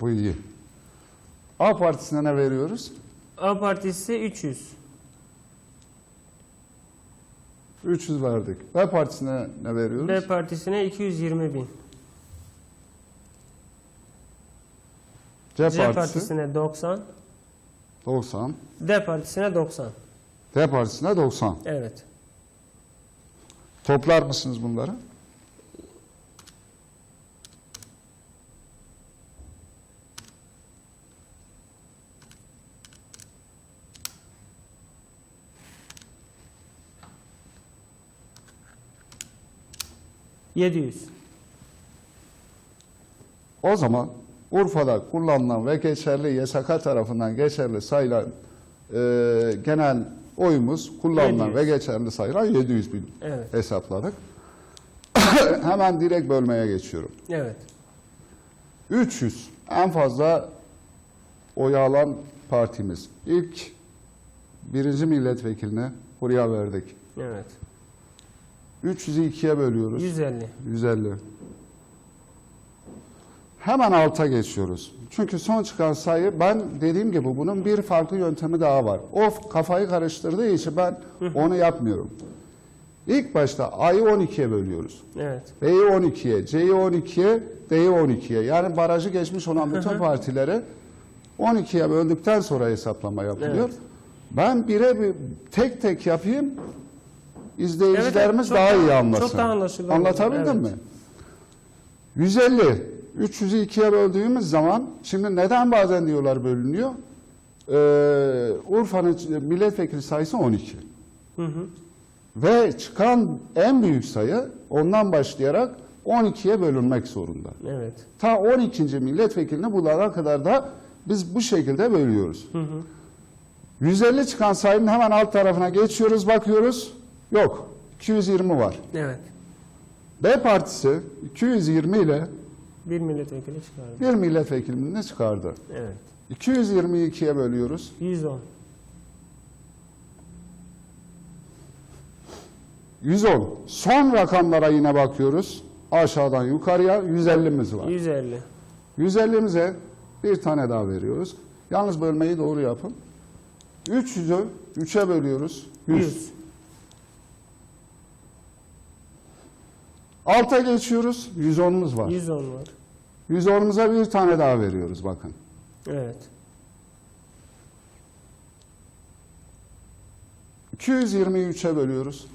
Bu iyi. A partisine ne veriyoruz? A partisi 300. 300 verdik. B partisine ne veriyoruz? B partisine 220 bin. C, C partisi partisine 90. 90. D partisine 90. D partisine 90. Evet. Toplar mısınız bunları? %700. O zaman Urfa'da kullanılan ve geçerli YSK tarafından geçerli sayılan e, genel oyumuz kullanılan 700. ve geçerli sayılan 700 bin Evet. hesapladık. Hemen direkt bölmeye geçiyorum. Evet. 300 en fazla oy alan partimiz. İlk birinci milletvekiline buraya verdik. Evet. 300'ü ikiye bölüyoruz. 150. 150. Hemen alta geçiyoruz. Çünkü son çıkan sayı ben dediğim gibi bunun bir farklı yöntemi daha var. O kafayı karıştırdığı için ben onu yapmıyorum. İlk başta A'yı 12'ye bölüyoruz. Evet. B'yi 12'ye, C'yi 12'ye, D'yi 12'ye. Yani barajı geçmiş olan bütün partileri 12'ye böldükten sonra hesaplama yapılıyor. Evet. Ben bire bir tek tek yapayım. İzleyicilerimiz Evet, evet, daha daha- iyi anlasın. çok daha anlaşılır Anlatabildim olur, mi? 150, 300'ü ikiye böldüğümüz zaman, şimdi neden bazen diyorlar bölünüyor? Ee, Urfa'nın milletvekili sayısı 12. Hı hı. Ve çıkan en büyük sayı ondan başlayarak 12'ye bölünmek zorunda. Evet. Ta 12. milletvekilini bulana kadar da biz bu şekilde bölüyoruz. Hı hı. 150 çıkan sayının hemen alt tarafına geçiyoruz, bakıyoruz. Yok, 220 var. Evet. B partisi 220 ile Bir milletvekili çıkardı. bir milletvekilini çıkardı. Evet. 220'yi ikiye bölüyoruz. 110. 110. Son rakamlara yine bakıyoruz. Aşağıdan yukarıya 150'miz var. 150. 150'mize bir tane daha veriyoruz. Yalnız bölmeyi doğru yapın. 300'ü 3'e bölüyoruz. 100. 100. Alta geçiyoruz. 110'umuz var. 110 var. 110'umuza bir tane daha veriyoruz bakın. Evet. 220'yi 3'e bölüyoruz.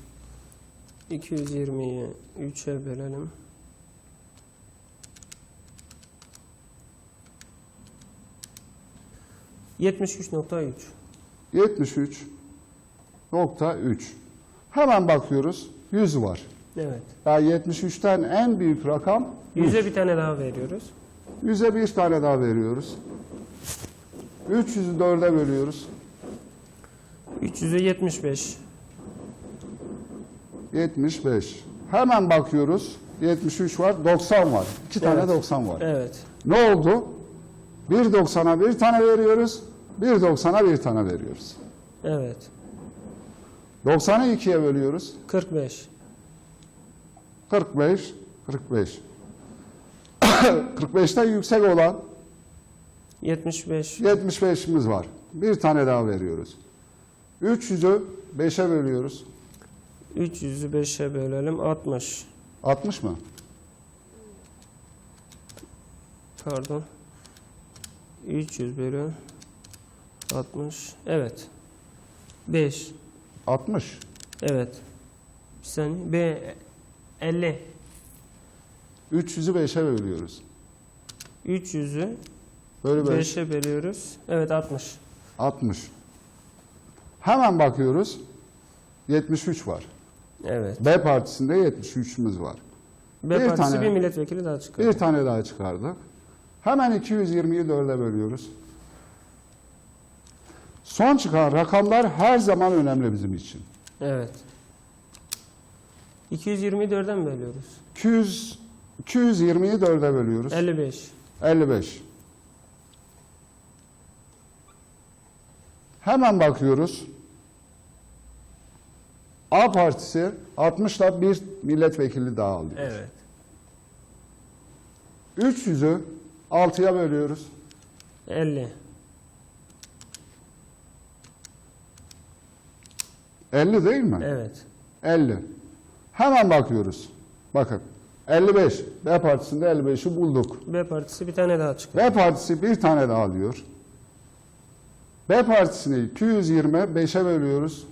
220'yi 3'e bölelim. ...73.3. 73.3. Hemen bakıyoruz. 100 var. Evet. Yani 73'ten en büyük rakam 100. 100'e bir tane daha veriyoruz. 100'e bir tane daha veriyoruz. 300'ü 4'e bölüyoruz. 300'e 75. 75. Hemen bakıyoruz. 73 var, 90 var. 2 tane Evet. 90 var. Evet. Ne oldu? 1.90'a bir tane veriyoruz. 1.90'a bir tane veriyoruz. Evet. 90'ı 2'ye bölüyoruz. 45. 45, 45. 45'ten yüksek olan 75. 75'imiz var. Bir tane daha veriyoruz. 300'ü 5'e bölüyoruz. 300'ü 5'e bölelim. 60. 60 mı? Pardon. 300 bölü 60. Evet. 5. 60. Evet. Bir saniye. B 50. 300'ü 5'e bölüyoruz. 300'ü Böyle 5. 5'e bölüyoruz. Evet 60. 60. Hemen bakıyoruz. 73 var. Evet. B partisinde 73'ümüz var. B Bir partisi tane- bir milletvekili daha çıkıyor. Bir tane daha çıkardı. Hemen 220'yi 4'e bölüyoruz. Son çıkan rakamlar her zaman önemli bizim için. Evet. 224'den mi bölüyoruz? 200 220'yi 4'e bölüyoruz. 55. 55. Hemen bakıyoruz. A partisi 60'la bir milletvekili daha alıyor. Evet. 300'ü 6'ya bölüyoruz. 50. 50 değil mi? Evet. 50. Hemen bakıyoruz. Bakın. 55. B partisinde 55'i bulduk. B partisi bir tane daha çıkıyor. B partisi bir tane daha alıyor. B partisini 220 5'e bölüyoruz.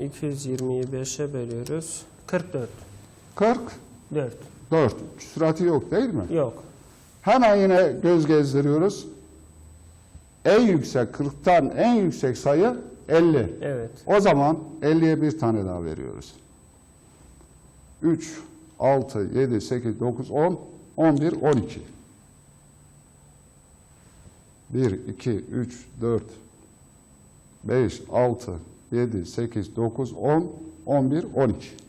220'yi 5'e bölüyoruz. 44. 40 4. 4. Küsuratı yok değil mi? Yok. Hemen yine göz gezdiriyoruz. En yüksek 40'tan en yüksek sayı 50. Evet. O zaman 50'ye bir tane daha veriyoruz. 3, 6, 7, 8, 9, 10, 11, 12. 1, 2, 3, 4, 5, 6, 7, 8, 9, 10, 11, 12.